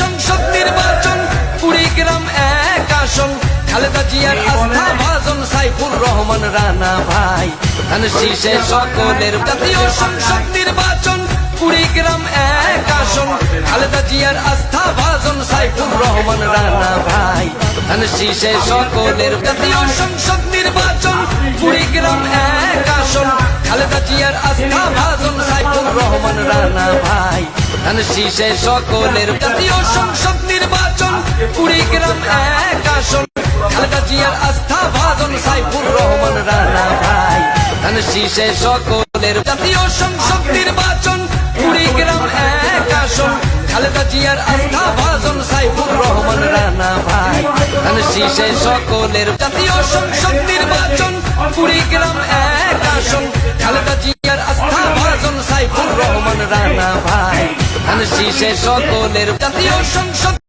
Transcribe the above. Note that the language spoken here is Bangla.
সংসদ নির্বাচন কুড়িগ্রাম এক আসন। খালেদা জিয়ার আস্থা ভাজন সাইফুর রহমান রানা ভাই। ধান শীষে সকলের জাতীয় সংসদ নির্বাচন কুড়িগ্রাম এক আসন। খালেদা জিয়ার আস্থা ভাজন সাইফুর রহমান রানা ভাই। ধান শীষে সকলের জাতীয় সংসদ নির্বাচন কুড়িগ্রাম এক আসন। খালেদা জিয়ার আস্থা ভাজন সাইফুর রহমান রানা ভাই। শীষে সকলের জাতীয় সংসদ নির্বাচন কুড়িগ্রাম এক আসন। খালেদা আস্থা ভাজন সাইফুর রহমান রানা ভাই। ধান শীষে সকলের জাতীয় সংসদ নির্বাচন কুড়িগ্রাম এক আসন। খালেদা জিয়ার আস্থা ভাজন সাইফুর রহমান রানা ভাই। ধান শীষে সকলের জাতীয় সংসদ নির্বাচন কুড়িগ্রাম এক ভাই। ধান শীষে সকলের জাতীয় সংসদ